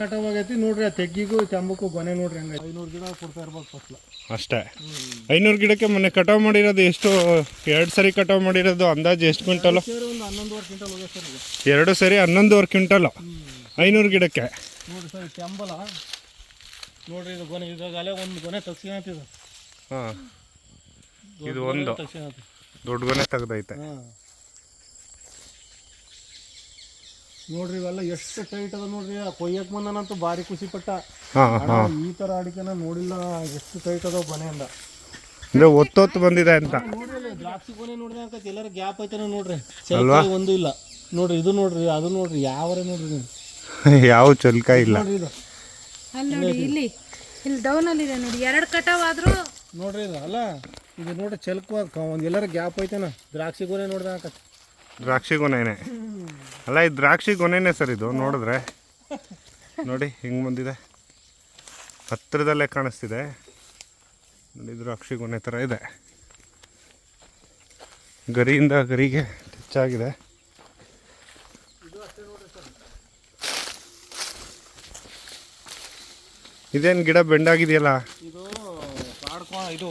ಕಟಾವಾಗೈತಿ ನೋಡ್ರಿ ಆ ತೆಗ್ಗಿಗೂ ಚಂಬಕ್ಕೂ ಗೊನೆ ನೋಡ್ರಿ ಹಂಗ ಐನೂರು ಗಿಡ ಕೊಡ್ತಾ ಇರ್ಬೋದು ಫಸ್ಲ ಅಷ್ಟೇ. ಐನೂರು ಗಿಡಕ್ಕೆ ಮೊನ್ನೆ ಕಟಾವು ಮಾಡಿರೋದು ಎಷ್ಟು? ಎರಡು ಸರಿ ಕಟಾವು ಮಾಡಿರೋದು ಅಂದಾಜು ಎಷ್ಟು ಕ್ವಿಂಟಲು? ಒಂದು ಹನ್ನೊಂದುವರೆ ಕ್ವಿಂಟಲ್ ಹೋಗ್ಯ ಸರ್ ಈಗ. ಎರಡು ಸರಿ ಹನ್ನೊಂದುವರೆ ಕ್ವಿಂಟಲು. ಐನೂರು ಗಿಡಕ್ಕೆ. ನೋಡ್ರಿ ಸರ್ ಚಂಬಲ ನೋಡ್ರಿ ಇದು ಗೊನೆ ಇದ್ರಾಗ ಅಲ್ಲೇ ಒಂದು ಗೊನೆ ತಗ್ಸ್ಕೊಂತಿದ ಹಾಂ. ಇದು ಒಂದು. ದೊಡ್ಡ ಗೊನೆ ತೆಗ್ದೈತೆ. ಹಾಂ. ನೋಡ್ರಿ ಇವೆಲ್ಲ ಎಷ್ಟು ಟೈಟ್ ಅದ ನೋಡ್ರಿ. ಆ ಕೊಯ್ಯಕ್ ಬಂದನಂತೂ ಭಾರಿ ಖುಷಿ ಪಟ್ಟ. ಅಣ್ಣ, ಈ ತರ ಅಡಿಕೆನ ನೋಡಿಲ್ಲ ಎಷ್ಟು ಟೈಟ್ ಅದಾವ ಗೊನೆಯಿಂದ ಅಂದ್ರೆ ಒತ್ತೊತ್ತು ಬಂದಿದೆ ಅಂತ. ನೋಡ್ರಿ ದ್ರಾಕ್ಷಿ ಗೋನೆ ನೋಡ್ರಿ ಅಂತ ಎಲ್ಲರ ಗ್ಯಾಪ್ ಐತನ ನೋಡ್ರಿ. ಚೌಕಾಯಿ ಒಂದು ಇಲ್ಲ. ನೋಡ್ರಿ ಇದು ನೋಡ್ರಿ ಅದು ನೋಡ್ರಿ ಯಾವರೇ ನೋಡ್ರಿ ನೀವು. ಯಾವ ಚಲ್ಕ ಇಲ್ಲ. ನೋಡ್ರಿ ಇದು. ಅಲ್ಲಿ ನೋಡಿ ಇಲ್ಲಿ ಇಲ್ಲಿ ಡೌನ್ ಅಲ್ಲಿ ಇದೆ ನೋಡಿ ಎರಡು ಕಟಾವ್ ಆದ್ರೂ. ನೋಡ್ರಿ ಇದು ಅಲ್ಲ ಇದು ನೋಡ್ರಿ ಚಲ್ಕ ಒಂದ್ ಎಲ್ಲರ ಗ್ಯಾಪ್ ಐತನ. ದ್ರಾಕ್ಷಿ ಗೋನೆ ನೋಡ್ದೆ ಆಕತ್ ದ್ರಾಕ್ಷಿ ಗೊನೆನೆ. ಅಲ್ಲ ಇದು ದ್ರಾಕ್ಷಿ ಗೊನೆನೆ ಸರ್ ಇದು, ನೋಡಿದ್ರೆ? ನೋಡಿ, ಹಿಂಗೆ ಬಂದಿದೆ. ಹತ್ತಿರದಲ್ಲೇ ಕಾಣಿಸ್ತಿದೆ. ನೋಡಿ, ದ್ರಾಕ್ಷಿ ಗೊನೆ ಥರ ಇದೆ. ಗರಿಯಿಂದ ಗರಿಗೆ ಹೆಚ್ಚಾಗಿದೆ. ಇದೇನು ಗಿಡ ಬೆಂಡಾಗಿದೆಯಲ್ಲ? ಇದು ಇದು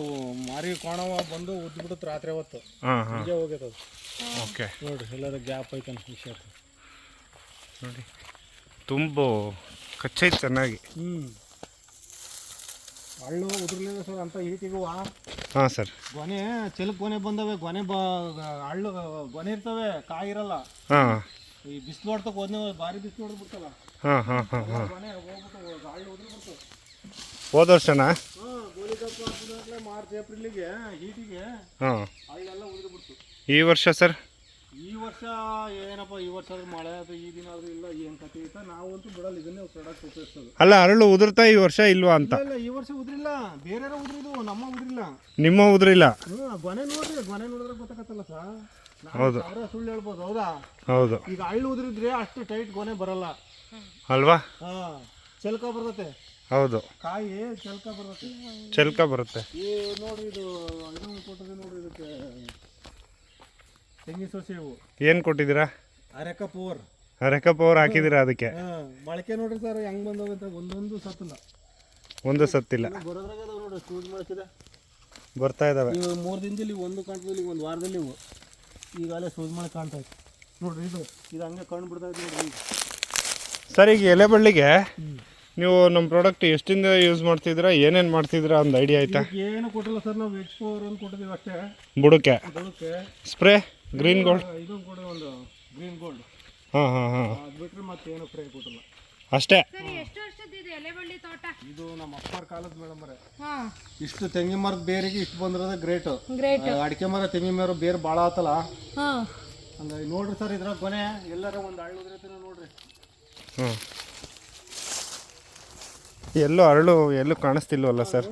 ಮಾರಿ ಕೋಣವ ಬಂದು ಉದ್ಬಿಡುತ್ತೆ ರಾತ್ರಿ ಹೊತ್ತು. ಹಾಂ ಹಾಂ. ಹಿಂಗೆ ಹೋಗೈತೆ ಓಕೆ. ನೋಡ್ರಿ ಎಲ್ಲರ ಗ್ಯಾಪ್ ಐತನ ವಿಷಯ ನೋಡಿ ತುಂಬ ಕಚ್ಚೈತೆ ಚೆನ್ನಾಗಿ. ಹ್ಞೂ ಹಳ್ಳು ಉದುರ್ಲಿಲ್ಲ ಸರ್ ಅಂತ ಈಟಿಗೂ ಹಾಂ ಸರ್. ಗೊನೆ ಚೆಲಕ್ ಗೊನೆ ಬಂದವೆ ಗೊನೆ ಬ ಹಳ್ಳು ಗೊನೆ ಇರ್ತವೆ ಕಾಯಿ ಇರಲ್ಲ. ಹಾಂ. ಈ ಬಿಸಿಲು ಹೊಡ್ತಕ್ಕೆ ಹೋದ್ನೆ ಭಾರಿ ಬಿಸಿಲು ಹೊಡೆದ್ಬಿಡ್ತಲ್ಲ. ಹಾಂ ಹಾಂ ಹಾಂ ಹಾಂ. ಗೊನೆ ಹೋಗ್ಬಿಟ್ಟು ಹಳ್ಳು ಉದುರು ಬಿಡ್ತು ಹೋದ ವರ್ಷನಾ? ಮಾರ್ಚ್ ಏಪ್ರಿಲಿಗೆ ಹೀಟಿಗೆ ಹಾಂ. ಈ ವರ್ಷ ಸರ್? ಈ ವರ್ಷ ಏನಪ್ಪ ಈ ವರ್ಷ ಆದ್ರೂ ಮಳೆ ಅದು ಈ ದಿನ ಆದ್ರೂ ಇಲ್ಲ ಏನು ಐತ ನಾವಂತೂ ಬಿಡಲ್ಲ ಇದನ್ನೇ ಪ್ರಾಡಕ್ಟ್ ಉಪಯೋಗಿಸೋದು ಅಲ್ಲ ಅರಳು ಉದುರ್ತಾ ಈ ವರ್ಷ ಇಲ್ವಾ ಅಂತ? ಇಲ್ಲ ಈ ವರ್ಷ ಉದ್ರಿಲ್ಲ ಬೇರೆ ಉದ್ರಿದು ನಮ್ಮ ಉದ್ರಿಲ್ಲ. ನಿಮ್ಮ ಉದ್ರಿಲ್ಲ? ಹ್ಮ್, ಗೊನೆ ನೋಡ್ರಿ ಗೊನೆ ನೋಡಿದ್ರೆ ಗೊತ್ತಾಗತ್ತಲ್ಲ ಸರ್? ಹೌದು. ಸುಳ್ಳು ಹೇಳ್ಬೋದು ಹೌದಾ? ಹೌದು. ಈಗ ಹಳ್ಳು ಉದ್ರಿದ್ರೆ ಅಷ್ಟು ಟೈಟ್ ಗೊನೆ ಬರಲ್ಲ. ಅಲ್ವಾ? ಹಾ ಚೆಲ್ಕ ಬರ್ತತೆ. ಹೌದು. ಕಾಯಿ ಚಲ್ಕ ಬರುತ್ತೆ. ಚೆಲ್ಕ ಬರುತ್ತೆ. ಈ ನೋಡ್ರಿ ಇದು ಇದನ್ನು ಕೊಟ್ಟರೆ ನೋಡ್ರಿ ಇದಕ್ಕೆ. ತೆಂಗಿನ ಸೊಸೆ ಇವು. ಏನು ಕೊಟ್ಟಿದ್ದೀರಾ? ಅರೆಕ ಪೋರ್. ಅರೆಕ ಪವರ್ ಹಾಕಿದ್ದೀರಾ ಅದಕ್ಕೆ? ಹಾಂ ಮೊಳಕೆ ನೋಡ್ರಿ ಸರ್ ಹೆಂಗ್ ಬಂದವೆ ಅಂತ ಒಂದೊಂದು ಸತ್ತಿಲ್ಲ. ಒಂದು ಸತ್ತಿಲ್ಲ. ಬರೋದ್ರಾಗ ಅದಾವ ನೋಡಿ ಸೂಜ್ ಮೊಳಕಿದೆ. ಬರ್ತಾ ಇದಾವೆ. ಇವು ಮೂರು ದಿನದಲ್ಲಿ ಒಂದು ಕಾಣ್ತದಲ್ಲಿ ಒಂದು ವಾರದಲ್ಲಿ ಇವು. ಈಗಾಗಲೇ ಸೂಜ್ ಮಾಡಿ ಕಾಣ್ತಾ ಇತ್ತು ನೋಡ್ರಿ ಇದು ಇದು ಹಂಗೆ ಕಣ್ಣು ಬಿಡ್ತಾ ಇತ್ತು ನೋಡ್ರಿ ಈಗ. ಸರ್ ಈಗ ಎಲೆ ಬಳ್ಳಿಗೆ ನೀವು ನಮ್ಮ ಪ್ರಾಡಕ್ಟ್ ಎಷ್ಟಿಂದ ಯೂಸ್ ಮಾಡ್ತಿದ್ದೀರಾ ಏನೇನು ಮಾಡ್ತಿದ್ರ ಒಂದು ಐಡಿಯಾ ಆಯ್ತಾ? ಏನು ಕೊಟ್ಟಿಲ್ಲ ಸರ್ ನಾವು ಎಚ್ ಫೋರ್ ಒಂದು ಕೊಟ್ಟಿದ್ದೀವಿ ಅಷ್ಟೇ. ಬುಡಕ್ಕೆ? ಅದಕ್ಕೆ ಸ್ಪ್ರೇ ಗ್ರೀನ್ ಗೋಲ್ಡ್ ಇದೊಂದು ಕೊಡಿ ಒಂದು ಗ್ರೀನ್ ಗೋಲ್ಡ್ ಹಾಂ ಹಾಂ ಹಾಂ. ಅದು ಬಿಟ್ಟರೆ ಮತ್ತೇನು ಸ್ಪ್ರೇ ಕೊಟ್ಟಿಲ್ಲ. ಅಷ್ಟೇ? ಸರಿ ಎಷ್ಟು ವರ್ಷದಿದೆ ಎಲೆಬಳ್ಳಿ ತೋಟ? ಇದು ನಮ್ಮ ಅಪ್ಪರ ಕಾಲದ ಮೇಡಮ್ ಇಷ್ಟು ತೆಂಗಿನ ಮರದ ಬೇರಿಗೆ ಇಷ್ಟು ಬಂದಿರೋದ ಗ್ರೇಟ್. ಗ್ರೇಟ್. ಅಡಿಕೆ ಮರ ತೆಂಗಿನ ಮರ ಬೇರೆ ಭಾಳ ಆತಲ್ಲ. ಹಂಗಾಗಿ ನೋಡ್ರಿ ಸರ್ ಇದ್ರಾಗ ಕೊನೆ ಎಲ್ಲರ ಒಂದು ಹಳ್ಳು ನೋಡ್ರಿ. ಹ್ಞೂ ಎಲ್ಲೂ ಅರಳು ಎಲ್ಲೂ ಕಾಣಿಸ್ತಿಲ್ವಲ್ಲ ಸರ್?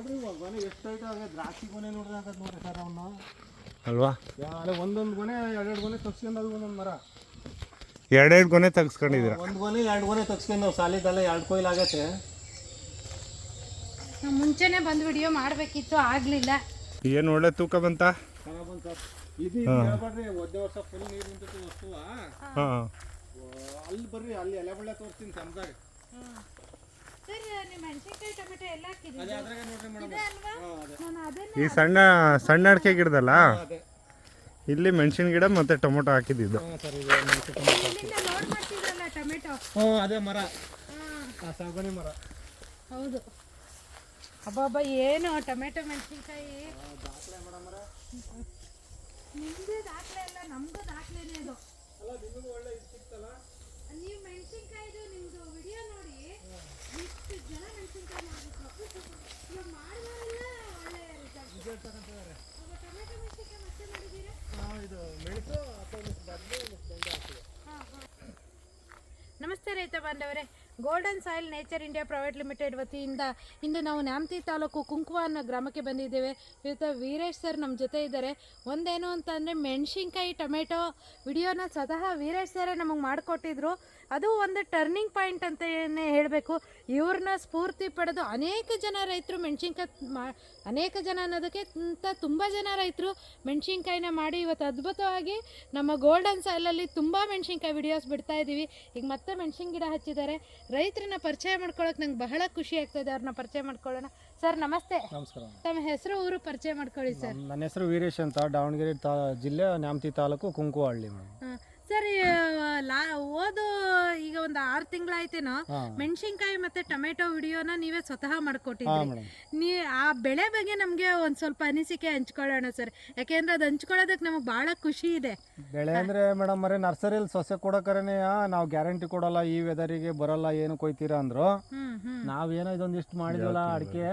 ಅಲ್ವಾ? ಒಂದೊಂದು ಗೊನೆ ಎರಡೆರಡು ಗೊನೆ ತಗ್ಸ್ಕೊಂಡಾಗ ಒಂದೊಂದು ಮರ ಎರಡೆರಡು ಗೊನೆ ತೆಗ್ಸ್ಕೊಂಡಿದ್ದೀರಾ? ಒಂದು ಗೊನೆ ಎರಡು ಗೊನೆ ತಗ್ಸ್ಕೊಂಡು ಸಾಲಿದಲ್ಲ ಎರಡು ಕೊಯ್ಲು ಆಗತ್ತೆ ಮುಂಚೆನೆ ಬಂದು ವಿಡಿಯೋ ಮಾಡಬೇಕಿತ್ತು ಆಗ್ಲಿಲ್ಲ. ಏನು ಒಳ್ಳೆ ತೂಕ ಬಂತ? ಇದು ಹೇಳ್ಬೇಡ್ರಿ ಒಂದೇ ವರ್ಷ ಫುಲ್ ನೀರು ನಿಂತೈತಿ ವಸ್ತುವ. ಹಾಂ. ಅಲ್ಲಿ ಬರ್ರಿ ಅಲ್ಲಿ ಎಲೆ ಬಳ್ಳೆ ತೋರಿಸ್ತೀನಿ ಚಂದಾಗ ಈ ಸಣ್ಣ ಸಣ್ಣ ಅಡಿಕೆ ಗಿಡದಲ್ಲ? ಇಲ್ಲಿ ಮೆಣಸಿನ ಗಿಡ ಮತ್ತೆ ಟೊಮೊಟೊ ಹಾಕಿದ್ದು ಹಾಂ ಸರ್ ಇದು ಮೆಣಸಿನ್ಕಾಯಿ. ಇಲ್ಲಿಂದ ಮಾಡ್ತಿದ್ರಲ್ಲ ಟೊಮೆಟೊ? ಹ್ಞೂ ಅದೇ ಮರ. ಆ ಸಾಗಣೆ ಮರ. ಹೌದು. ಅಬ್ಬಬ್ಬ ಏನು ಟೊಮೆಟೊ ಮೆಣಸಿನ್ಕಾಯಿ? ನಿಮ್ದು ದಾಖಲೆ ಅಲ್ಲ ನಮ್ದು ದಾಖಲೆನೇ ಇದು ನೀವು ಮೆಣಸಿನ್ಕಾಯಿದು ನಿಮ್ದು ವಿಡಿಯೋ ನೋಡಿ ಎಷ್ಟು ಜನ ಮೆಣಸಿನ್ಕಾಯಿ ಮಾಡಬೇಕು ಇವಾಗ ಮಾಡಿದವರೆಲ್ಲ ಒಳ್ಳೆ ರಿಸಲ್ಟ್ ಟೊಮೆಟೊ ಮೆಣಸಿನ್ಕಾಯಿ ಮತ್ತೆ ಮಾಡಿದ್ದೀರಾ ಇದು ಮೆಣಸು ಅಥವಾ ಬದಲು ಬೆಂಡೆ ಹಾಕಿದೆ ನಮಸ್ತೆ ರೈತ ಬಾಂಧವರೇ golden soil nature India private limited ವತಿಯಿಂದ ಇಂದು ನಾವು ನ್ಯಾಮತಿ ತಾಲೂಕು ಕುಂಕುವ ಅನ್ನೋ ಗ್ರಾಮಕ್ಕೆ ಬಂದಿದ್ದೇವೆ. ಇವತ್ತು ವೀರೇಶ್ ಸರ್ ನಮ್ಮ ಜೊತೆ ಇದ್ದಾರೆ. ಒಂದೇನು ಅಂತಂದರೆ ಮೆಣಸಿನ್ಕಾಯಿ ಟೊಮೆಟೊ ವಿಡಿಯೋನ ಸ್ವತಃ ವೀರೇಶ್ ಸರೇ ನಮಗೆ ಮಾಡಿಕೊಟ್ಟಿದ್ರು. ಅದು ಒಂದು ಟರ್ನಿಂಗ್ ಪಾಯಿಂಟ್ ಅಂತ ಹೇಳಬೇಕು. ಇವ್ರನ್ನ ಸ್ಫೂರ್ತಿ ಪಡೆದು ಅನೇಕ ಜನ ರೈತರು ಮೆಣಸಿನ್ಕಾಯಿ ಮಾ ಅನೇಕ ಜನ ಅನ್ನೋದಕ್ಕೆ ಅನ್ನೋದಕ್ಕಿಂತ ತುಂಬ ಜನ ರೈತರು ಮೆಣಸಿನ್ಕಾಯಿನ ಮಾಡಿ ಇವತ್ತು ಅದ್ಭುತವಾಗಿ ನಮ್ಮ ಗೋಲ್ಡನ್ ಸೈಲಲ್ಲಿ ತುಂಬ ಮೆಣಸಿನ್ಕಾಯಿ ವಿಡಿಯೋಸ್ ಬಿಡ್ತಾ ಇದ್ದೀವಿ. ಈಗ ಮತ್ತೆ ಮೆಣಸಿನ ಗಿಡ ಹಚ್ಚಿದ್ದಾರೆ. ರೈತರನ್ನ ಪರಿಚಯ ಮಾಡ್ಕೊಳ್ಳೋಕೆ ನಂಗೆ ಬಹಳ ಖುಷಿ ಆಗ್ತದೆ ಅವ್ರನ್ನ ಪರಿಚಯ ಮಾಡ್ಕೊಳ್ಳೋಣ. ಸರ್ ನಮಸ್ತೆ. ನಮಸ್ಕಾರ. ತಮ್ಮ ಹೆಸರು ಊರು ಪರಿಚಯ ಮಾಡ್ಕೊಳ್ಳಿ ಸರ್ ನನ್ನ ಹೆಸರು ವೀರೇಶ್ ಅಂತ. ದಾವಣಗೆರೆ ತಾ ಜಿಲ್ಲೆ ನ್ಯಾಮತಿ ತಾಲೂಕು ಕುಂಕುವಳ್ಳಿ ಮೇಡಮ್. ಸರ್ ಲಾ ಓದು ಈಗ ಒಂದು ಆರು ತಿಂಗಳಾಯ್ತೇನೋ ಮೆಣಸಿನ್ಕಾಯಿ ಮತ್ತೆ ಟೊಮೆಟೊ ವಿಡಿಯೋನ ನೀವೇ ಸ್ವತಃ ಮಾಡ್ಕೊಟ್ಟಿದ್ರಿ. ನೀ ಆ ಬೆಳೆ ಬಗ್ಗೆ ನಮಗೆ ಒಂದ್ ಸ್ವಲ್ಪ ಅನಿಸಿಕೆ ಹಂಚ್ಕೊಳ್ಳೋಣ ಸರ್. ಯಾಕೆಂದ್ರೆ ಅದು ಹಂಚ್ಕೊಳ್ಳೋದಕ್ಕೆ ನಮಗೆ ಬಹಳ ಖುಷಿ ಇದೆ. ಬೆಳೆ ಅಂದ್ರೆ ಮೇಡಮ್ ಮರೆ ನರ್ಸರಿಯಲ್ಲಿ ಸೊಸೆ ಕೊಡೋಕರೇನೆ ನಾವು ಗ್ಯಾರಂಟಿ ಕೊಡಲ್ಲ ಈ ವೆದರಿಗೆ ಬರಲ್ಲ ಏನು ಕೊಯ್ತೀರಾ ಅಂದ್ರು. ನಾವ್ ಏನೋ ನಾವೇನೋ ಇದೊಂದಿಷ್ಟು ಮಾಡಿದ್ವಲ್ಲ ಅಡಿಕೆ.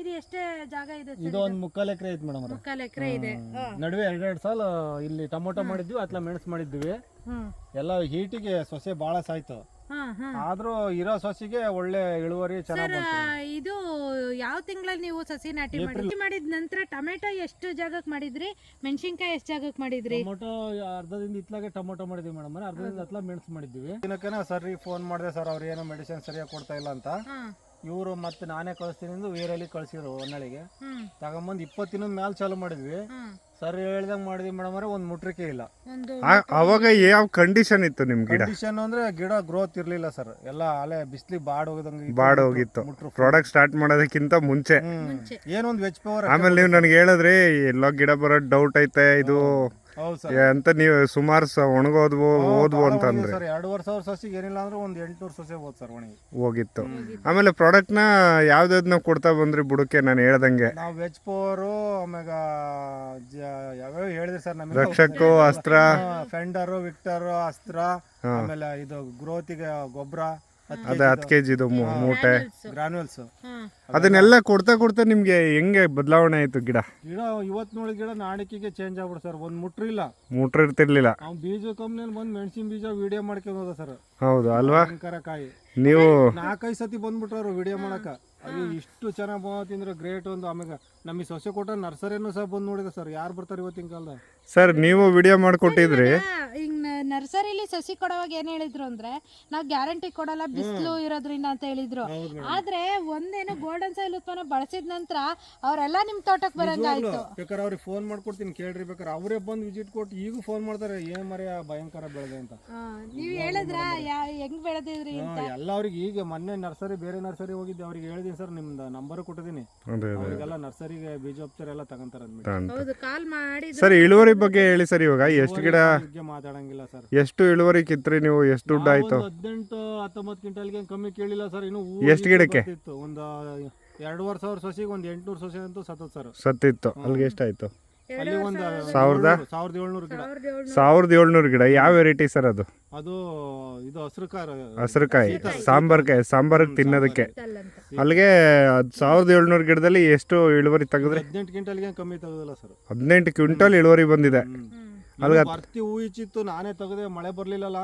ಇದು ಎಷ್ಟೇ ಜಾಗ ಇದೆ ಇದು ಒಂದು ಮುಕ್ಕಾಲು ಎಕರೆ ಐತೆ ಮೇಡಮ್ ಮುಕ್ಕಾಲು ಎಕರೆ ಇದೆ. ಹಾ. ನಡುವೆ ಎರಡೆರಡು ಸಾಲ ಇಲ್ಲಿ ಟೊಮೊಟೊ ಮಾಡಿದ್ವಿ ಅತ್ಲ ಮೆಣಸು ಮಾಡಿದ್ವಿ. ಹ್ಮ್ ಎಲ್ಲ ಹೀಟಿಗೆ ಸೊಸೆ ಬಹಳ ಸಾಯ್ತು. ಹಾ ಹಾ. ಆದ್ರೂ ಇರೋ ಸೊಸೆಗೆ ಒಳ್ಳೆ ಇಳುವರಿ ಚೆನ್ನಾಗಿ ಸರ್ ಇದು ಯಾವ ತಿಂಗಳಲ್ಲಿ ನೀವು ಸಸಿ ನಾಟಿ ಮಾಡಿ ಮಾಡಿದ ನಂತರ ಟೊಮೆಟೊ ಎಷ್ಟು ಜಾಗಕ್ಕೆ ಮಾಡಿದ್ರಿ? ಮೆಣಸಿನ್ಕಾಯಿ ಎಷ್ಟು ಜಾಗಕ್ಕೆ ಮಾಡಿದ್ರಿ? ಟೊಮೊಟೊ ಅರ್ಧದಿಂದ ಇತ್ಲಾಗೆ ಟೊಮೊಟೊ ಮಾಡಿದ್ವಿ ಮೇಡಮ್ ಅರ್ಧದಿಂದ ಅತ್ಲ ಮೆಣಸು ಮಾಡಿದ್ವಿ. ದಿನಕ್ಕೆ ಸರ್ ಫೋನ್ ಮಾಡಿದೆ ಸರ್ ಅವ್ರು ಏನೋ ಮೆಡಿಸಿನ್ ಸರಿಯಾಗಿ ಕೊಡ್ತಾ ಇಲ್ಲ ಅಂತ. ಹಾ. ಇವರು ಮತ್ತೆ ನಾನೇ ಕಳಿಸ್ತೀನಿ ಎಂದು ವೀರಲ್ಲಿ ಕಳ್ಸಿದ್ರು ಹೊನ್ನಳಿಗೆ. ತಗೊಂಬಂದು ಇಪ್ಪತ್ತಿನ ಮ್ಯಾಲ್ ಚಾಲು ಮಾಡಿದ್ವಿ. ಸರ್ ಹೇಳ್ದಂಗೆ ಮಾಡಿದ್ವಿ ಮೇಡಮ್ ಅವ್ರೆ ಒಂದು ಮುಟ್ರಿಕೆ ಇಲ್ಲ. ಆ- ಅವಾಗ ಯಾವ ಕಂಡೀಷನ್ ಇತ್ತು ನಿಮ್ ಗಿಡ? ಕಂಡೀಷನ್ ಅಂದ್ರೆ ಗಿಡ ಗ್ರೋತ್ ಇರ್ಲಿಲ್ಲ ಸರ್. ಎಲ್ಲ ಅಲೆ ಬಿಸ್ಲಿ ಬಾಡ್ ಹೋಗದಂಗೆ ಇತ್ತು. ಬಾಡ್ ಹೋಗಿತ್ತು. ಮುಟ್ರು ಪ್ರಾಡಕ್ಟ್ ಸ್ಟಾರ್ಟ್ ಮಾಡೋದಕ್ಕಿಂತ ಮುಂಚೆ. ಹ್ಮ್. ಏನೊಂದು ವೆಜ್ ಪವರ್ ಆಮೇಲೆ ನೀವು ನನಗೆ ಹೇಳಿದ್ರಿ ಎಲ್ಲ ಗಿಡ ಬರೋ ಡೌಟ್ ಐತೆ ಇದು ಅಂತ ನೀವು ಸುಮಾರು ಸ ಒಣಗೋದ್ವು ಓದ್ವು ಅಂತಂದ್ರೆ. ಸರ್. ಎರಡುವರೆ ಸಾವಿರ ಸಸಿಗೆ ಏನಿಲ್ಲ ಅಂದ್ರೆ ಒಂದು ಎಂಟ್ನೂರು ಸಸಿ ಹೋದ್ ಸರ್ ಒಣಗಿ. ಹೋಗಿತ್ತು. ಆಮೇಲೆ ಪ್ರಾಡಕ್ಟ್ನ ಯಾವ್ದಾವ್ದನ್ನ ಕೊಡ್ತಾ ಬಂದ್ರಿ ಬುಡಕ್ಕೆ? ನಾನು ಹೇಳ್ದಂಗೆ. ನಾವು ವೆಜ್ ಪೋರು ಆಮ್ಯಾಗ ಜ- ಯಾವ್ಯಾವ ಹೇಳಿದ್ರಿ ಸರ್ ನಮಗೆ. ರಕ್ಷಕು ಅಸ್ತ್ರ. ಫೆಂಡರು ವಿಕ್ಟರ್ ಅಸ್ತ್ರ ಆಮೇಲೆ ಇದು ಗ್ರೋತಿಗೆ ಗೊಬ್ಬರ ಅದೇ ಹತ್ತು ಕೆ ಜಿದು ಮೂಟೆ. ಗ್ರಾನ್ಯುಲ್ಸ್ ಅದನ್ನೆಲ್ಲ ಕೊಡ್ತಾ ಕೊಡ್ತಾ ನಿಮ್ಗೆ ಹೆಂಗೆ ಬದಲಾವಣೆ ಆಯ್ತು ಗಿಡ? ಗಿಡ ಇವತ್ತು ನೋಡಿ ಗಿಡ ನಾಡಿಕೆಗೆ ಚೇಂಜ್ ಆಗ್ಬಿಡು ಸರ್. ಒಂದ್ ಮುಟ್ರಿ ಇಲ್ಲ. ಮುಟ್ರ ಇರ್ತಿರ್ಲಿಲ್ಲ. ಅವ್ನು ಬೀಜ ಕಂಪ್ನಿಯಲ್ಲಿ ಬಂದ್ ಮೆಣಸಿನ ಬೀಜ ವಿಡಿಯೋ ಮಾಡ್ಕೊಂಡು ಹೋದ ಸರ್. ಹೌದು ಅಲ್ವಾ? ಕಾಯಿ. ನೀವು ನಾಲ್ಕೈದು ಸತಿ ಬಂದ್ಬಿಟ್ರು ವಿಡಿಯೋ ಮಾಡಕ ಅದು ಇಷ್ಟು ಚೆನ್ನಾಗಿ ಬಂದ್ರೆ ಗ್ರೇಟ್ ಒಂದು ಆಮ್ಯಾಗ. ನಮಗೆ ಸೊಸೆ ಕೊಟ್ಟ ನರ್ಸರಿನೂ ಸಹ ಬಂದು ನೋಡಿದ ಸರ್. ಯಾರು ಬರ್ತಾರೆ ಇವತ್ತಿನ ಕಾಲದ ಸರ್ ನೀವು ವಿಡಿಯೋ ಮಾಡ್ಕೊಟ್ಟಿದ್ರಿ. ಹಿಂಗ್ ನರ್ಸರಿಲಿ ಸಸಿ ಕೊಡೋವಾಗ ಏನ್ ಹೇಳಿದ್ರು ಅಂದ್ರೆ ನಾವ್ ಗ್ಯಾರಂಟಿ ಕೊಡಲ್ಲ ಬಿಸಿಲು ಇರೋದ್ರಿಂದ ಅಂತ ಹೇಳಿದ್ರು. ಆದ್ರೆ ಒಂದೇನು ಗೋಲ್ಡನ್ ಸೈಲ್ ಉತ್ಪನ್ನ ಬಳಸಿದ ನಂತರ ಅವರೆಲ್ಲ ನಿಮ್ ತೋಟಕ್ಕೆ ಬರಂಗಾಯ್ತು. ಬೇಕಾದ್ರೆ ಅವ್ರಿಗೆ ಫೋನ್ ಮಾಡ್ಕೊಡ್ತೀನಿ ಕೇಳ್ರಿ ಬೇಕಾದ್ರೆ. ಅವರೇ ಬಂದು ವಿಸಿಟ್ ಕೊಟ್ಟು ಈಗ ಫೋನ್ ಮಾಡ್ತಾರೆ ಏನ್ ಮರೆ ಭಯಂಕರ ಬೆಳೆದೆ ಅಂತ. ಆ, ನೀವ್ ಹೇಳಿದ್ರ? ಯಾ ಹೆಂಗ್ ಬೆಳೆದಿದ್ರಿ ಹಾ, ಎಲ್ಲ ಅವ್ರಿಗೆ ಈಗ ಮೊನ್ನೆ ನರ್ಸರಿ ಬೇರೆ ನರ್ಸರಿ ಹೋಗಿದ್ದೆ ಅವ್ರಿಗೆ ಹೇಳಿದೀನಿ ಸರ್ ನಿಮ್ದು ನಂಬರ್ ಕೊಟ್ಟಿದ್ದೀನಿ ಅದೇ ಅದೇ ಅವರಿಗೆಲ್ಲ ನರ್ಸರಿಗೆ ಬೀಜೋಪಚಾರ ಎಲ್ಲ ತಗೊಂತಾರೆ ಅಂದ್ಬಿಟ್ಟು. ಹೌದು ಕಾಲ್ ಮಾಡಿ ಸರ್ ಇಳುವರಿ ಬಗ್ಗೆ ಹೇಳಿ ಸರ್ ಇವಾಗ. ಎಷ್ಟು ಗಿಡ ಬಗ್ಗೆ ಮಾತಾಡಂಗಿಲ್ಲ ಸರ್. ಎಷ್ಟು ಇಳುವರಿ ಕಿತ್ರಿ ನೀವು? ಎಷ್ಟು ದುಡ್ಡು ಆಯ್ತು? ಹದಿನೆಂಟು ಹತ್ತೊಂಬತ್ತು ಕ್ವಿಂಟಲ್ಗೆ ಕಮ್ಮಿ ಕೇಳಿಲ್ಲ ಸರ್. ಇನ್ನು ಎಷ್ಟ್ ಗಿಡಕ್ಕೆ? ಇತ್ತು ಒಂದು ಎರಡೂವರೆ ಸಾವಿರ ಸಸಿಗೆ ಒಂದು ಎಂಟ್ನೂರು ಸಸಿ ಅಂತೂ ಸತ್ತದ ಸರ್. ಸತ್ತಿತ್ತು. ಅಲ್ಲಿಗೆ ಎಷ್ಟಾಯ್ತು? ಅಲ್ಲಿ ಒಂದು ಸಾವಿರದ? ಸಾವಿರದ? ಏಳ್ನೂರು ಗಿಡ. ಸಾವಿರದ ಏಳ್ನೂರು. ಗಿಡ. ಯಾವ ವೆರೈಟಿ ಸರ್ ಅದು? ಅದು ಇದು ಹಸಿರು ಕಾಯಿ ಸಾಂಬಾರ್ ಸಾಂಬಾರ್ಕಾಯಿ ಸಾಂಬಾರಿಗೆ ತಿನ್ನೋದಕ್ಕೆ. ಅಲ್ಲಿಗೆ ಸಾವಿರದ ಏಳ್ನೂರು ಗಿಡದಲ್ಲಿ ಎಷ್ಟು ಇಳುವರಿ ತೆಗೆದ್ರೆ? ಹದಿನೆಂಟು ಕ್ವಿಂಟಲ್ಗೆ ಕಮ್ಮಿ ತೆಗೆದಿಲ್ಲ ಸರ್. ಹದಿನೆಂಟು ಕ್ವಿಂಟಲ್ ಇಳುವರಿ ಬಂದಿದೆ. ಅಲ್ಲಿಗೆ ಬರ್ತಿ ಹೂ ಇಚ್ಚಿತ್ತು ನಾನೇ ತೆಗೆದೆ ಮಳೆ ಬರ್ಲಿಲ್ಲಲ್ಲ.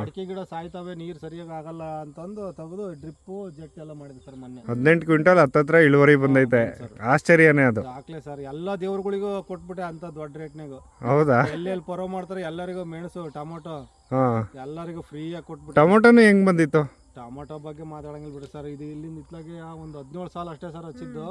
ಅಡಿಕೆ ಗಿಡ ಸಾಯ್ತಾವೆ ನೀರ್ ಸರಿಯಾಗಿ ಆಗಲ್ಲ ಅಂತಂದು ತೆಗೆದು ಡ್ರಿಪ್ ಜೆಟ್ ಎಲ್ಲ ಮಾಡಿದ್ವಿ ಸರ್ ಮೊನ್ನೆ. ಹದಿನೆಂಟು ಕ್ವಿಂಟಲ್ ಹತ್ತತ್ರ ಇಳುವರಿ ಬಂದೈತೆ. ಆಶ್ಚರ್ಯನೇ ಅದು. ಹಾಕ್ಲೆ ಸರ್ ಎಲ್ಲಾ ದೇವ್ರಗಳಿಗೂ ಕೊಟ್ಬಿಟ್ಟೆ ಅಂತ ದೊಡ್ಡ ರೇಟ್ನಾಗ. ಹೌದಾ? ಎಲ್ಲೆಲ್ಲಿ ಪರೋ ಮಾಡ್ತಾರೆ ಎಲ್ಲರಿಗೂ ಮೆಣಸು ಟೊಮೊಟೊ. ಹಾ. ಎಲ್ಲರಿಗೂ ಫ್ರೀಯಾಗಿ ಕೊಟ್ಬಿಟ್ಟು. ಟೊಮೊಟೊನು ಹೆಂಗ್ ಬಂದಿತ್ತು? ಟೊಮೊಟೊ ಬಗ್ಗೆ ಮಾತಾಡಂಗಿಲ್ಲ ಬಿಡಿ ಸರ್ ಇದು ಇಲ್ಲಿಂದ ಇತ್ಲಾಗೆ ಒಂದು ಹದಿನೇಳು ಸಾಲ ಅಷ್ಟೇ ಸರ್ ಹಚ್ಚಿದ್ದು.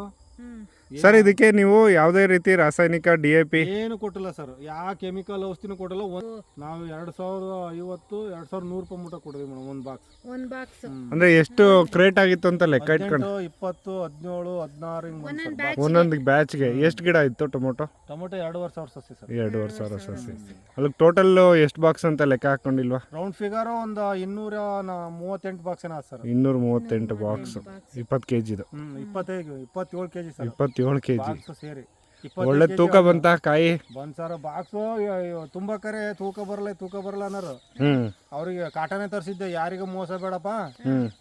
ಸರ್ ಇದಕ್ಕೆ ನೀವು ಯಾವುದೇ ರೀತಿ ರಾಸಾಯನಿಕ ಡಿ ಎ ಪಿ? ಏನು ಕೊಟ್ಟಿಲ್ಲ ಸರ್. ಯಾವ ಕೆಮಿಕಲ್ ಔಷಧಿನೂ ಕೊಟ್ಟಿಲ್ಲ. ಒಂದ್- ನಾವು ಎರಡ್ ಸಾವಿರದ ಐವತ್ತು ಎರಡ್ ಸಾವಿರದ ನೂರು ರೂಪಾಯಿ ಮೂಟ ಕೊಡಿದ್ವಿ ಮೇಡಮ್ ಒಂದು ಬಾಕ್ಸ್. ಒಂದ್ ಬಾಕ್ಸ್. ಅಂದ್ರೆ ಎಷ್ಟು ಕ್ರೇಟ್ ಆಗಿತ್ತು ಅಂತ ಲೆಕ್ಕ ಇಟ್ಕೊಂಡು? ಹದಿನೆಂಟು ಇಪ್ಪತ್ತು ಹದಿನೇಳು ಹದಿನಾರು ಹಿಂಗ್ ಒಂದೊಂದ್ ಸರ್ ಬ್ಯಾಚ್ ಒಂದೊಂದು ಬ್ಯಾಚ್ಗೆ. ಎಷ್ಟು ಗಿಡ ಇತ್ತು ಟೊಮೊಟೊ? ಟೊಮೊಟೊ ಎರಡೂವರೆ ಸಾವಿರ ಸಸಿ ಸರ್. ಎರಡೂವರೆ ಸಾವಿರ ಸಸಿ. ಅಲ್ಲಿ ಟೋಟಲ್ ಎಷ್ಟು ಬಾಕ್ಸ್ ಅಂತ ಲೆಕ್ಕ ಹಾಕೊಂಡಿಲ್ವಾ? ರೌಂಡ್ ಫಿಗರ್ ಒಂದು ಇನ್ನೂರ ನ- ಮೂವತ್ತೆಂಟು ಬಾಕ್ಸ್ ಏನೋ ಸರ್. ಇನ್ನೂರ ಮೂವತ್ತೆಂಟು ಬಾಕ್ಸ್. ಇಪ್ಪತ್ತು ಕೆ ಜಿದು ಹ್ಮ್ ಇಪ್ಪತ್ತೈದು ಇಪ್ಪತ್ತೇಳು ಕೆಜಿ ಸರ್. ಇಪ್ಪತ್ತೇಳು ಕೆ ಜಿ ಬಾಕ್ಸ್ ಸೇರಿ. ಒಳ್ಳೆ ತೂಕ ಬಂತ ಕಾಯಿ. ಬಂದ್ ಸರ್ ಬಾಕ್ಸು ತುಂಬಾ ಕರೆ ತೂಕ ಬರಲ್ಲ ತೂಕ ಬರಲ್ಲ ಅನ್ನೋರು. ಹ್ಮ್. ಅವ್ರಿಗೆ ಕಾಟನೆ ತರಿಸಿದ್ದೆ ಯಾರಿಗೂ ಮೋಸ ಬೇಡಪ್ಪ.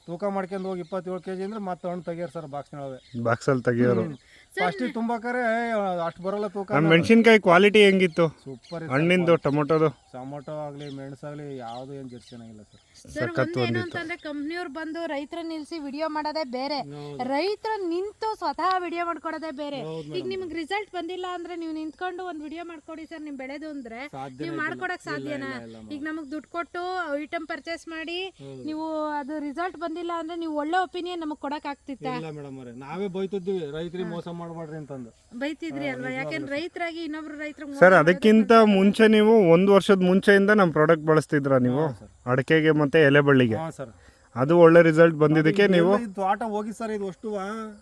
ತೂಕ ಮಾಡ್ಕೊಂಡು ಹೋಗಿ ಇಪ್ಪತ್ತೇಳು ಕೆಜಿ ಅಂದ್ರೆ ಮತ್ತೆ ಹಣ್ಣು ತೆಗಿಯರ್ ಸರ್ ಬಾಕ್ಸ್ನೊಳಗೆ. ಬಾಕ್ಸಲ್ಲಿ ತೆಗಿಯೋರು. ಫಸ್ಟ್ ತುಂಬಾಕರೆ ಅಷ್ಟು ಬರಲ್ಲ ತೂಕ ನಮ್ಮ ಮೆಣಸಿನ್ಕಾಯಿ ಕ್ವಾಲಿಟಿ ಹೆಂಗಿತ್ತು? ಸೂಪರ್ ಹಣ್ಣಿಂದು ಟೊಮೊಟೊದು. ಟೊಮೊಟೊ ಆಗ್ಲಿ ಮೆಣಸಾಗಲಿ ಯಾವ್ದು ಏನ್ ಜಸ್ಟ್ ಚೆನ್ನಾಗಿಲ್ಲ ಸರ್. ಸರ್ ಒಂದು ಏನು ಅಂತಂದ್ರೆ ಕಂಪ್ನಿಯವ್ರು ಬಂದು ರೈತರ ನಿಲ್ಸಿ ವಿಡಿಯೋ ಮಾಡೋದೇ ಬೇರೆ. ರೈತರ ನಿಂತು ಸ್ವತಃ ವಿಡಿಯೋ ಮಾಡ್ಕೊಡೋದೇ ಬೇರೆ. ಈಗ ನಿಮ್ಗೆ ರಿಸಲ್ಟ್ ಬಂದಿಲ್ಲ ಅಂದ್ರೆ ನೀವು ನಿಂತ್ಕೊಂಡು ಒಂದು ವಿಡಿಯೋ ಮಾಡ್ಕೊಡಿ ಸರ್ ನಿಮ್ ಬೆಳೆದು ಅಂದ್ರೆ. ನೀವು ಮಾಡ್ಕೊಡಕ್ ಸಾಧ್ಯನಾ? ಈಗ ನಮಗೆ ದುಡ್ಡು ಕೊಟ್ಟು ಐಟಮ್ ಪರ್ಚೇಸ್ ಮಾಡಿ ನೀವು ಅದು ರಿಸಲ್ಟ್ ಬಂದಿಲ್ಲ ಅಂದ್ರೆ ನೀವು ಒಳ್ಳೆ ಒಪಿನಿಯನ್ ನಮಗೆ ಕೊಡಕ್ ಆಗ್ತಿತ್ತ? ಇಲ್ಲ ಮೇಡಮ್ ಅವ್ರೆ ನಾವೇ ಬೈತಿದ್ವಿ ರೈತರಿಗೆ ಮೋಸ ಮಾಡ್ಬೇಡ್ರಿ ಅಂತಂದು. ಬೈತಿದ್ರಿ ಅಲ್ವಾ? ಯಾಕೆಂದ್ರೆ ರೈತರಾಗಿ ಇನ್ನೊಬ್ರು ರೈತರ ಸರ್ ಅದಕ್ಕಿಂತ ಮುಂಚೆ ನೀವು ಒಂದು ವರ್ಷದ ಮುಂಚೆಯಿಂದ ನಮ್ಮ ಪ್ರಾಡಕ್ಟ್ ಬಳಸ್ತಿದ್ರ ನೀವು? ಅಡಕೆಗೆ ಮತ್ತೆ ಎಲೆ ಬಳ್ಳಿಗೆ? ಹಾ ಸರ್. ಅದು ಒಳ್ಳೆ ರಿಸಲ್ಟ್ ಬಂದಿದ್ದಕ್ಕೆ ನೀವು? ಇದು ತೋಟ ಹೋಗಿ ಸರ್ ಇದು ಅಷ್ಟು?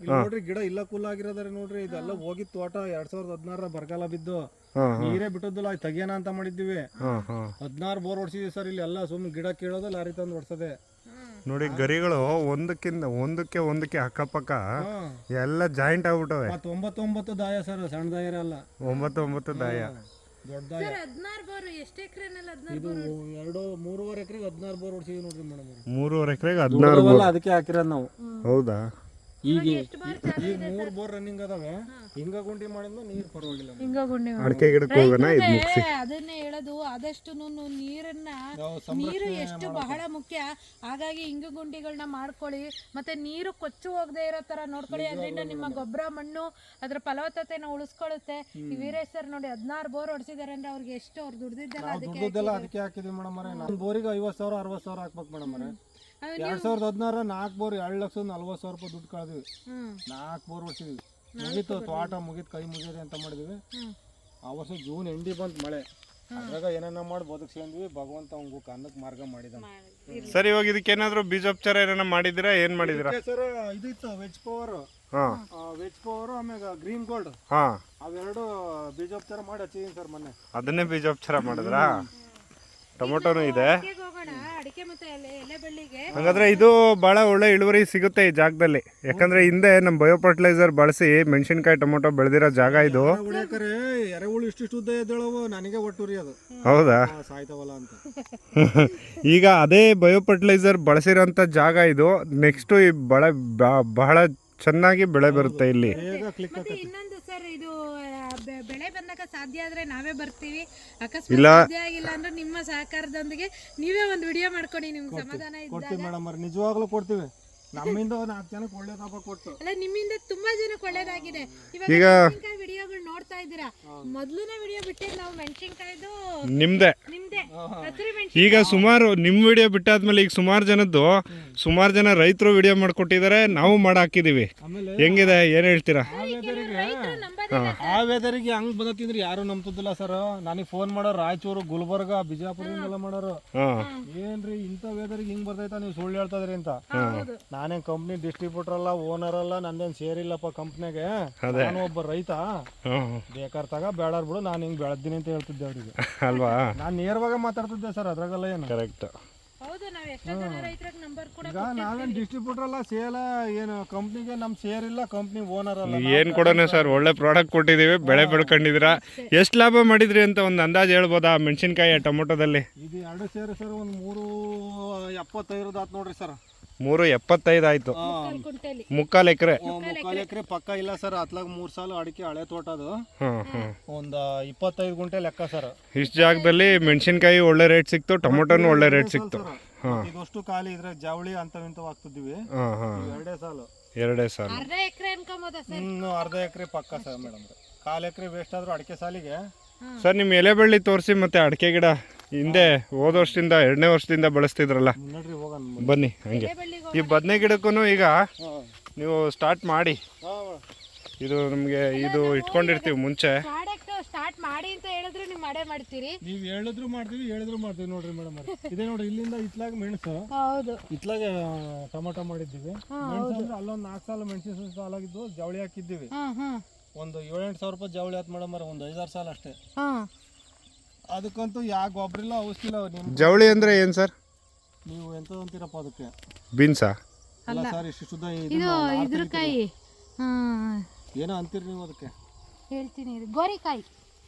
ಇಲ್ಲಿ ನೋಡ್ರಿ ಗಿಡ ಇಲ್ಲ ಕೂಲ್ ಆಗಿರೋದಾರೆ ನೋಡ್ರಿ. ಇದೆಲ್ಲ ಹೋಗಿ ತೋಟ ಎರಡ್ ಸಾವಿರದ ಹದಿನಾರ ಬರಗಾಲ ಬಿದ್ದು. ಹಾಂ ನೀರೇ ಬಿಟ್ಟದ್ದಲ್ಲ ಅದು ತೆಗಿಯೋಣ ಅಂತ ಹಾಂ ಹದಿನಾರು ಬೋರ್ ಹೊಡ್ಸಿದ್ವಿ ಸರ್ ಇಲ್ಲಿ ಎಲ್ಲ ಸುಮ್ಮನೆ ಗಿಡ ಕೇಳೋದು ಲಾರಿ ತಂದು ಹೊಡ್ಸದೆ. ನೋಡಿ ಗರಿಗಳು ಒಂದಕ್ಕಿಂತ ಒಂದಕ್ಕೆ ಒಂದಕ್ಕೆ ಅಕ್ಕಪಕ್ಕ ಎಲ್ಲ ಜಾಯಿಂಟ್ ಆಗ್ಬಿಟ್ಟವೆ. ಮತ್ತ್ ಒಂಬತ್ತೊಂಬತ್ತು ದಾಯ ಸರ್ ಸಣ್ಣ ದಾಯ ಇರಲ್ಲ. ಒಂಬತ್ತು ಒಂಬತ್ತು ದಾಯ. ದೊಡ್ಡ ದಾಯ. ಸರ್ ಹದಿನಾರು ಬೋರ್ ಎಷ್ಟು ಎಕರೆನಲ್ಲಿ ಹದಿನಾರು ಇದು ಎರಡು ಮೂರುವರೆ ಎಕರೆಗೆ ಹದಿನಾರು ಬೋರ್ ಹೊಡ್ಸಿದ್ವಿ ನೋಡ್ರಿ ಮೇಡಮ್ ಮೂರುವರೆ ಎಕರೆಗೆ ಹದಿನಾರು ಅದಕ್ಕೆ ಹಾಕಿರೋದು ನಾವು. ಹೌದಾ? ಈಗ ಎಷ್ಟು ಬಾರ್ ಚಾಲು ಈಗ ಮೂರ್ ಬೋರ್ ರನ್ನಿಂಗ್ ಅದಾವೆ. ಹಿಂಗ ಗುಂಡಿ ಮಾಡಿದ್ಮೇಲೆ ನೀರ್ ಪರವಾಗಿಲ್ಲ ಹಿಂಗ ಗುಂಡಿ ಅಡಕೆ ಗಿಡಕ್ಕೆ ಹೋಗೋಣ ಇದು ಅದನ್ನೇ ಹೇಳೋದು ಆದಷ್ಟು ನೀರನ್ನ ನೀರು ಎಷ್ಟು ಬಹಳ ಮುಖ್ಯ. ಹಾಗಾಗಿ ಹಿಂಗ ಗುಂಡಿಗಳನ್ನ ಮಾಡ್ಕೊಳ್ಳಿ. ಮತ್ತೆ ನೀರು ಕೊಚ್ಚು ಹೋಗದೆ ಇರೋ ತರ ನೋಡ್ಕೊಳ್ಳಿ. ಅದರಿಂದ ನಿಮ್ಮ ಗೊಬ್ಬರ ಮಣ್ಣು ಅದ್ರ ಫಲವತ್ತತೆನ ಉಳಿಸ್ಕೊಳ್ಳುತ್ತೆ. ಈ ವೀರೇಶ್ ಸರ್ ನೋಡಿ ಹದಿನಾರು ಬೋರ್ ಹೊಡ್ಸಿದಾರೆ ಅಂದ್ರೆ ಅವ್ರಿಗೆ ಎಷ್ಟು ಅವ್ರು ದುಡ್ದಿದ್ದಲ್ಲ ಅದಕ್ಕೆ ಹಾಕಿದ್ವಿ ಮೇಡಮ್ ಅವರೇ. ನಮ್ಮ ಬೋರಿಗೆ ಐವತ್ತು ಸಾವಿರ ಅರವತ್ತು ಸಾವಿರ ಹಾಕ್ಬೇಕು ಮೇಡಮ್ ಎರಡ್ ಸಾವಿರದ ಹದಿನಾರ ನಾಲ್ಕು ಬೋರ್ ಎರಡು ಲಕ್ಷದ ನಲ್ವತ್ತು ಸಾವಿರ ರೂಪಾಯಿ ದುಡ್ಡು ಕಳೆದಿವಿ. ನಾಲ್ಕ ಬೋರ್ ಹೊಡ್ಸಿದ್ವಿ ಮುಗೀತು ತೋಟ ಮುಗಿತು ಕೈ ಮುಗಿದ್ರಿ ಅಂತ ಮಾಡಿದ್ವಿ. ಆ ವರ್ಷ ಜೂನ್ ಎಂಡಿ ಬಂತು ಮಳೆ. ಅದ್ರಾಗ ಏನೇನ ಮಾಡಿ ಬದುಕ್ಸ್ಕೊಂಡ್ವಿ. ಭಗವಂತ ಅವ್ಗು ಕನ್ನಕ್ಕೆ ಮಾರ್ಗ ಮಾಡಿದ ಸರ್ ಇವಾಗ ಇದಕ್ಕೆ ಏನಾದ್ರು ಬೀಜೋಪಚಾರ ಏನಾರ ಮಾಡಿದಿರಾ ಏನ್ ಮಾಡಿದಿರಾ ಸರ್ ಇದು ಇತ್ತು ವೆಜ್ ಪವರ್. ಹಾ. ವೆಜ್ ಪವರ್ ಆಮ್ಯಾಗ ಗ್ರೀನ್ ಗೋಲ್ಡ್. ಹಾ. ಅವೆರಡು ಬೀಜೋಪಚಾರ ಮಾಡಿ ಹಚ್ಚಿದೀನಿ ಸರ್ ಮೊನ್ನೆ. ಅದನ್ನೇ ಬೀಜೋಪಚಾರ ಮಾಡಿದ್ರಾ? ಟೊಮೊಟೊನು ಇದೆ. ಹಂಗಾದ್ರೆ ಹೋಗೋಣ ಅಡಿಕೆ ಮತ್ತೆ ಎಲೆ ಎಲೆ ಬಳ್ಳಿಗೆ. ಹಾಗಾದ್ರೆ ಇದು ಬಹಳ ಒಳ್ಳೆ ಇಳುವರಿ ಸಿಗುತ್ತೆ ಈ ಜಾಗದಲ್ಲಿ. ಯಾಕಂದ್ರೆ ಹಿಂದೆ ನಮ್ಮ ಬಯೋ ಫರ್ಟಿಲೈಸರ್ ಬಳಸಿ ಮೆಣಸಿನಕಾಯಿ ಟೊಮೊಟೊ ಬೆಳೆದಿರೋ ಜಾಗ ಇದು. ಹೌದಾ? ಈಗ ಅದೇ ಬಯೋ ಫರ್ಟಿಲೈಸರ್ ಬಳಸಿರೋಂಥ ಜಾಗ ಇದು. ನೆಕ್ಸ್ಟ್ ಈ ಬಳೆ ಬ- ಬಹಳ ಚೆನ್ನಾಗಿ ಬೆಳೆ ಬರುತ್ತೆ ಇಲ್ಲಿ. ಬೆಳೆ ಬಂದಾಗ ಸಾಧ್ಯ ಆದ್ರೆ ನಾವೇ ಬರ್ತೀವಿ. ಅಕಸ್ಮಾತ್ ಇಲ್ಲ. ಸಾಧ್ಯ ಆಗಿಲ್ಲ ಅಂದ್ರೆ ನಿಮ್ಮ ಸಹಕಾರದೊಂದಿಗೆ ನೀವೇ ಒಂದು ವಿಡಿಯೋ ಮಾಡ್ಕೊಡಿ ನಿಮ್ಗೆ ಸಮಾಧಾನ ಇದ್ದಾಗ. ಕೊಡ್ತೀವಿ ಮೇಡಮ್ ಅವ್ರೆ. ನಿಜವಾಗ್ಲೂ ಕೊಡ್ತೀವಿ. ನಮ್ಮಿಂದ ಒಂದ್ ನಾಲ್ಕು ಜನಕ್ಕೆ ಒಳ್ಳೆ ಲಾಭ ಕೊಟ್ಟು. ಅಲ್ಲ ನಿಮ್ಮಿಂದ ತುಂಬಾ ಜನಕ್ಕೆ ಒಳ್ಳೇದಾಗಿದೆ. ಇವಾಗ ಈಗ ಮೆಣಸಿನ್ಕಾಯಿ ವಿಡಿಯೋಗಳು ನೋಡ್ತಾ ಇದ್ದೀರಾ? ಮೊದ್ಲನೇ ವಿಡಿಯೋ ಬಿಟ್ಟಿದ್ದು ನಾವು ಮೆಣಸಿನ್ಕಾಯ್ದು ನಿಮ್ದೆ. ನಿಮ್ದೆ. ಹಸಿರು ಮೆಣಸಿನ ಈಗ ಸುಮಾರು ನಿಮ್ಮ ವಿಡಿಯೋ ಬಿಟ್ಟಾದ್ಮೇಲೆ ಈಗ ಸುಮಾರು ಜನದ್ದು ಸುಮಾರು ಜನ ರೈತರು ವಿಡಿಯೋ ಮಾಡ್ಕೊಟ್ಟಿದ್ದಾರೆ ನಾವು ಮಾಡಾಕಿದೀವಿ. ಆಮೇಲೆ? ಹೆಂಗಿದೆ? ಏನು ಹೇಳ್ತೀರಾ? ಆ ವೆದರಿಗೆ ಹಂಗ್ ಬಂದತ್ತಿಂದ್ರೆ ಯಾರು ನಂಬ್ತಿದ್ದಿಲ್ಲ ಸರ್ ನನಗೆ ಫೋನ್ ಮಾಡೋರು ರಾಯಚೂರು ಗುಲ್ಬರ್ಗ ಬಿಜಾಪುರ ಮಾಡೋರು. ಏನ್ರಿ ಇಂಥ ವೆದರಿಗೆ ಹಿಂಗ್ ಬರ್ತೈತ ನೀವು ಸುಳ್ಳು ಹೇಳ್ತಾ ಇದ್ರಿ ಅಂತ. ನಾನೇನ್ ಕಂಪ್ನಿ ಡಿಸ್ಟ್ರಿಬ್ಯೂಟರ್ ಅಲ್ಲ ಓನರ್ ಅಲ್ಲ ನಂದೇನ್ ಸೇರಿಲ್ಲಪ್ಪ ಕಂಪ್ನಿಗೆ ನಾನು ಒಬ್ಬ ರೈತ. ಬೇಕಾರ್ತಾಗ ಬೇಕಾರ್ ತಗ ಬೇಡಾರ್ ಬಿಡು ನಾನು ಹಿಂಗ್ ಬೆಳೆದಿನಿ ಅಂತ ಹೇಳ್ತಿದ್ದೆ ಅವ್ರಿಗೆ. ಅಲ್ವಾ? ನಾನು ನೇರವಾಗಿ ಮಾತಾಡ್ತಿದ್ದೆ ಸರ್ ಅದ್ರಾಗಲ್ಲ ಏನು. ಕರೆಕ್ಟ್ ಈಗ ನಾವೇನು ಡಿಸ್ಟ್ರಿಬ್ಯೂಟರ್ ಅಲ್ಲ ಸೇಲ ಏನು ಕಂಪ್ನಿಗೆ ನಮ್ ಶೇರ್ ಇಲ್ಲ ಕಂಪ್ನಿ ಓನರ್ ಅಲ್ಲ. ಏನು ಕೊಡೋಣ ಸರ್ ಒಳ್ಳೆ ಪ್ರಾಡಕ್ಟ್ ಕೊಟ್ಟಿದ್ದೀವಿ ಬೆಳೆ ಬೆಳ್ಕೊಂಡಿದ್ದೀರಾ? ಎಷ್ಟು ಲಾಭ ಮಾಡಿದ್ರಿ ಅಂತ ಒಂದು ಅಂದಾಜು ಹೇಳ್ಬೋದಾ ಮೆಣಸಿನ್ಕಾಯಿ ಟೊಮೊಟೊದಲ್ಲಿ? ಇದು ಎರಡು ಸೇರಿ ಸರ್ ಒಂದು ಮೂರು ಎಪ್ಪತ್ತೈದು ಆತು ನೋಡ್ರಿ ಸರ್ ಮೂರು ಎಪ್ಪತ್ತೈದು ಆಯ್ತು. ಮುಕ್ಕಾಲು ಎಕರೆ. ಮುಕ್ಕಾಲು ಎಕರೆ. ಪಕ್ಕ ಇಲ್ಲ ಸರ್ ಅತ್ಲಾಗ ಮೂರ್ ಸಾಲ ಅಡಿಕೆ ಹಳೆ ತೋಟ ಅದು. ಒಂದ್ ಇಪ್ಪತ್ತೈದು ಗುಂಟೆ ಲೆಕ್ಕ ಸರ್. ಇಷ್ಟು ಜಾಗದಲ್ಲಿ ಮೆಣಸಿನ್ಕಾಯಿ ಒಳ್ಳೆ ರೇಟ್ ಸಿಕ್ತು ಟೊಮೊಟೊನು ಒಳ್ಳೆ ರೇಟ್ ಸಿಕ್ತು. ಇದಷ್ಟು ಖಾಲಿ ಇದ್ರೆ ಜವಳಿ ಅಂತ ಹಾಕ್ತಿದ್ವಿ ಎರಡೇ ಸಾಲು. ಎರಡೇ ಸಾಲು. ಅರ್ಧ ಎಕರೆ ಅನ್ಕೊಂಬೋದ ಸರ್? ಇನ್ನು ಅರ್ಧ ಎಕರೆ ಪಕ್ಕ ಸರ್ ಮೇಡಮ್ ಕಾಲ್ ಎಕರೆ ವೇಸ್ಟ್ ಆದ್ರೂ ಅಡಿಕೆ ಸಾಲಿಗೆ. ಸರ್ ನಿಮ್ ಎಲೆ ಬಳ್ಳಿ ತೋರಿಸಿ ಮತ್ತೆ ಅಡಿಕೆ ಗಿಡ ಹಿಂದೆ ಹೋದ ವರ್ಷದಿಂದ ಎರಡನೇ ವರ್ಷದಿಂದ ಬಳಸ್ತಿದ್ರಲ್ಲ. ಬನ್ನಿ ಹಂಗೆ. ಈ ಬದನೆ ಗಿಡಕ್ಕೂ ಈಗ ನೀವು ಸ್ಟಾರ್ಟ್ ಮಾಡಿ. ಇದು ನಮಗೆ ಇದು ಇಟ್ಕೊಂಡಿರ್ತೀವಿ ಮುಂಚೆ. ಪ್ರಾಡಕ್ಟ್ ಸ್ಟಾರ್ಟ್ ಮಾಡಿ ಅಂತ ಹೇಳಿದ್ರೆ ನೀವು ಮಾಡೇ ಮಾಡ್ತೀರಿ. ನೀವು ಹೇಳಿದ್ರು ಮಾಡ್ತೀವಿ ಹೇಳಿದ್ರು ಮಾಡ್ತೀವಿ ನೋಡ್ರಿ ಮೇಡಮ್ ಇದೇ ನೋಡ್ರಿ ಇಲ್ಲಿಂದ ಇತ್ಲಾಗ ಮೆಣಸು. ಹೌದು. ಇತ್ಲಾಗ ಟೊಮೊಟೊ ಮಾಡಿದ್ದೀವಿ. ಮೆಣಸು ಅಂದ್ರೆ ಅಲ್ಲೊಂದು ನಾಲ್ಕು ಸಾಲ ಮೆಣಸಿನ ಸಾಲಾಗಿದ್ದು ಜವಳಿ ಹಾಕಿದ್ದೀವಿ. ಒಂದು ಏಳೆಂಟು ಸಾವಿರ ರೂಪಾಯಿ ಜವಳಿ ಆತ್ ಮೇಡಮ್ ಒಂದು ಐದಾರು ಸಾಲ ಅಷ್ಟೇ. ಹಾ. ಅದಕ್ಕಂತೂ ಯಾವ ಗೊಬ್ಬರ ಇಲ್ಲ ಔಷಧಿ ಇಲ್ಲ ನಿಮ್ ಜವಳಿ ಅಂದ್ರೆ ಏನು ಸರ್? ನೀವು ಎಂತ ಅಂತೀರಪ್ಪ ಅದಕ್ಕೆ? ಬೀನ್ಸಾ? ಅಲ್ಲ ಸರ್ ಇಷ್ಟು ಶುದ್ಧ ಇದು ಇದ್ರ ಕಾಯಿ. ಹಾ. ಏನೋ ಅಂತೀರಿ ನೀವು ಅದಕ್ಕೆ? ಹೇಳ್ತೀನಿ ಇರಿ. ಗೋರಿಕಾಯಿ.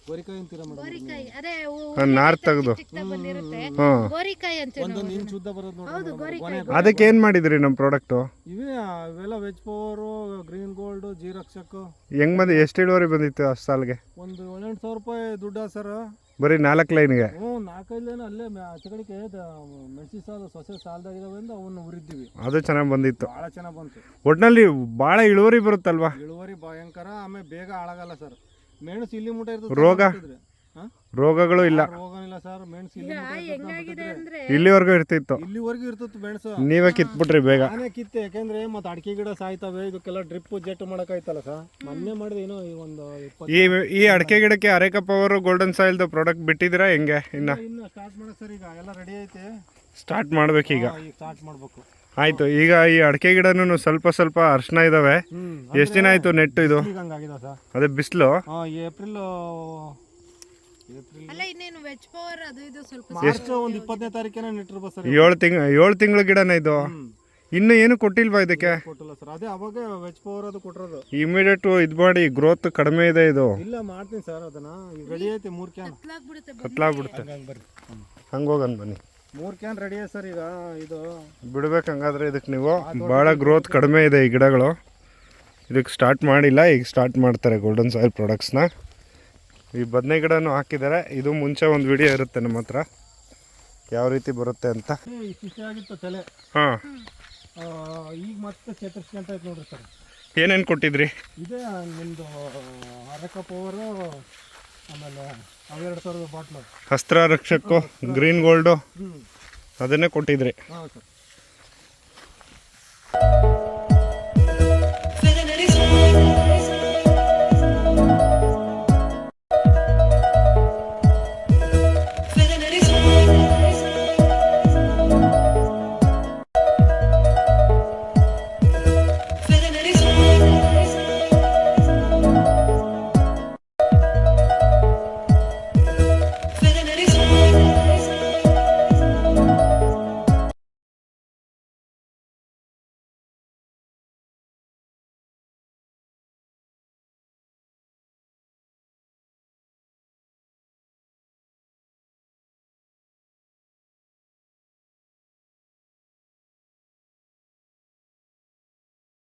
ಗೋರಿಕಾಯಿ ಅಂತೀರ ಮೇಡಮ್? ಗೋರಿಕಾಯಿ. ಅದೇ ಹಾ ನಾರ್ ತೆಗ್ದು. ಬಂದಿರುತ್ತೆ. ಹಾಂ ಗೋರಿಕಾಯಿ ಅಂತ ಒಂದು ನೀನ್ ಶುದ್ಧ ಬರೋದು ನೋಡಿ ಅದಕ್ಕೆ ಏನು ಮಾಡಿದ್ರಿ ನಮ್ಮ ಪ್ರಾಡಕ್ಟು ಇವೇ ಇವೆಲ್ಲ ವೆಜ್ ಪವರು ಗ್ರೀನ್ ಗೋಲ್ಡ್ ಜೀರಕ್ಷಕ್. ಹೆಂಗ್ ಬಂದು ಎಷ್ಟು ಇಳುವರಿ ಬಂದಿತ್ತು ಅಷ್ಟು ಸಾಲಿಗೆ? ಒಂದು ಏಳೆಂಟು ಸಾವಿರ ರೂಪಾಯಿ ದುಡ್ಡ ಸರ್. ಬರೀ ನಾಲ್ಕು ಲೈನ್ಗೆ? ಹ್ಞೂ ನಾಲ್ಕೈದೇನು ಅಲ್ಲೇ ಮೆ- ಮೆಣಸಿನ ಸಾಲ ಸೊಸೆ ಸಾಲದಾಗಿದ್ದಾವೆ ಅಂತ ಅವನ್ನ ಉರಿದ್ದೀವಿ ಅದು ಚೆನ್ನಾಗಿ ಬಂದಿತ್ತು. ಭಾಳ ಚೆನ್ನಾಗಿ ಬಂತು. ಒಟ್ನಲ್ಲಿ ಭಾಳ ಇಳುವರಿ ಬರುತ್ತಲ್ವಾ? ಇಳುವರಿ ಭಯಂಕರ ಆಮೇಲೆ ಬೇಗ ಹಾಳಾಗಲ್ಲ ಸರ್. ಮೆಣಸು ಇಲ್ಲಿ ಮುಟ ಇರ್ತದೆ ರೋಗ? ರೋಗಗಳು ಇಲ್ಲ. ರೋಗನಿಲ್ಲ ಸರ್. ಮೆಣಸು ಇಲ್ಲಿ ಹೆಂಗಾಗಿದೆ ಅಂದ್ರೆ? ಇಲ್ಲಿವರೆಗೂ ಇರ್ತಿತ್ತು. ಇಲ್ಲಿವರೆಗೂ ಇರ್ತಿತ್ತು ಮೆಣಸು. ನೀವೇ ಕಿತ್ಬಿಟ್ರಿ ಬೇಗ. ನಾನೇ ಕಿತ್ತೆ. ಯಾಕೆಂದ್ರೆ ಮತ್ತೆ ಅಡಿಕೆ ಗಿಡ ಸಾಯ್ತವೆ ಇದಕ್ಕೆಲ್ಲ ಡ್ರಿಪ್ ಜೆಟ್ ಮಾಡಕ್ಕಾಯ್ತಲ್ಲ ಸರ್. ಮೊನ್ನೆ ಮಾಡಿದೇನು ಏನೋ ಈ ಒಂದು ಈ ಈ ಅಡಿಕೆ ಗಿಡಕ್ಕೆ ಅರೆಕಪ್ಪ ಅವರು ಗೋಲ್ಡನ್ ಸಾಯಿಲ್ದು ಪ್ರಾಡಕ್ಟ್ ಬಿಟ್ಟಿದ್ದೀರಾ ಹೆಂಗೆ ಇನ್ನ? ಇನ್ನು ಸ್ಟಾರ್ಟ್ ಮಾಡಕ್ ಸರ್ ಈಗ. ಎಲ್ಲ ರೆಡಿ ಐತೆ. ಸ್ಟಾರ್ಟ್ ಮಾಡ್ಬೇಕು ಈಗ. ಸ್ಟಾರ್ಟ್ ಮಾಡ್ಬೇಕು. ಆಯ್ತು ಈಗ ಈ ಅಡಿಕೆ ಗಿಡನೂ ಸ್ವಲ್ಪ ಸ್ವಲ್ಪ ಅರ್ಶನ ಇದಾವೆ. ಎಷ್ಟು ದಿನ ಆಯ್ತು ನೆಟ್ಟು ಇದು? ಈಗ ಹಂಗಾಗಿದೆ ಸರ್. ಅದೇ ಬಿಸಿಲು? ಏಪ್ರಿಲ್ ಅಲ್ಲ ಇನ್ನೇನು ವೆಜ್ ಪವರ್ ಅದು ಇದು ಸ್ವಲ್ಪ ಮಾರ್ಚ್ ಒಂದು ಇಪ್ಪತ್ತನೇ ತಾರೀಕಿನ ನೆಟ್ಟಿರ್ಬೋದು ಸರ್ ಏಳು ತಿಂಗ್ ಏಳು ತಿಂಗಳ ಗಿಡನ ಇದು ಇನ್ನು ಏನು ಕೊಟ್ಟಿಲ್ವಾ ಇದಕ್ಕೆ? ಕೊಟ್ಟಿಲ್ಲ ಸರ್. ಅದೇ ಅವಾಗ ವೆಜ್ ಪವರ್ ಅದು ಕೊಟ್ಟಿರೋದು ಇಮಿಡಿಯೇಟ್ ಇದು ಮಾಡಿ ಗ್ರೋತ್ ಕಡಿಮೆ ಇದೆ ಇದು. ಇಲ್ಲ ಮಾಡ್ತೀನಿ ಸರ್ ಅದನ್ನ. ಈಗ ರೆಡಿ ಐತಿ ಮೂರು ಕ್ಯಾನ್ ಕತ್ಲಾಗ್ಬಿಡುತ್ತೆ ಕತ್ಲಾಗ್ಬಿಡುತ್ತೆ. ಹಂಗೆ ಹೋಗನ್ ಬನ್ನಿ. ಮೂರು ಕ್ಯಾನ್ ರೆಡಿ ಐತೆ ಸರ್ ಈಗ ಇದು. ಬಿಡ್ಬೇಕು ಹಂಗಾದ್ರೆ ಇದಕ್ಕೆ ನೀವು. ಭಾಳ ಗ್ರೋತ್ ಕಡಿಮೆ ಇದೆ ಈ ಗಿಡಗಳು. ಇದಕ್ಕೆ ಸ್ಟಾರ್ಟ್ ಮಾಡಿಲ್ಲ ಈಗ ಸ್ಟಾರ್ಟ್ ಮಾಡ್ತಾರೆ ಗೋಲ್ಡನ್ ಸಾಯಿಲ್ ಪ್ರಾಡಕ್ಟ್ಸ್ನ ಈ ಬದನೆ ಗಿಡನೂ ಹಾಕಿದ್ದಾರೆ. ಇದು ಮುಂಚೆ ಒಂದು ವಿಡಿಯೋ ಇರುತ್ತೆ ನಮ್ಮ ಹತ್ರ. ಯಾವ ರೀತಿ ಬರುತ್ತೆ ಅಂತ? ತಲೆ. ಹಾಂ. ಈಗ ಮತ್ತೆ ಚೇತರಿಸ್ಕೊಂತ ಐತೆ ನೋಡ್ರಿ ಸರ್. ಏನೇನು ಕೊಟ್ಟಿದ್ರಿ? ಇದೇ ನಿಮ್ಮದು ಅರಕ ಪವರು ಆಮೇಲೆ ಅವೆರಡು ಸಾವಿರದ ಬಾಟ್ಲು. ಅಸ್ತ್ರ ರಕ್ಷಕ್ಕು ಗ್ರೀನ್ ಗೋಲ್ಡು ಅದನ್ನೇ ಕೊಟ್ಟಿದ್ರಿ. ಹಾಂ ಸರ್.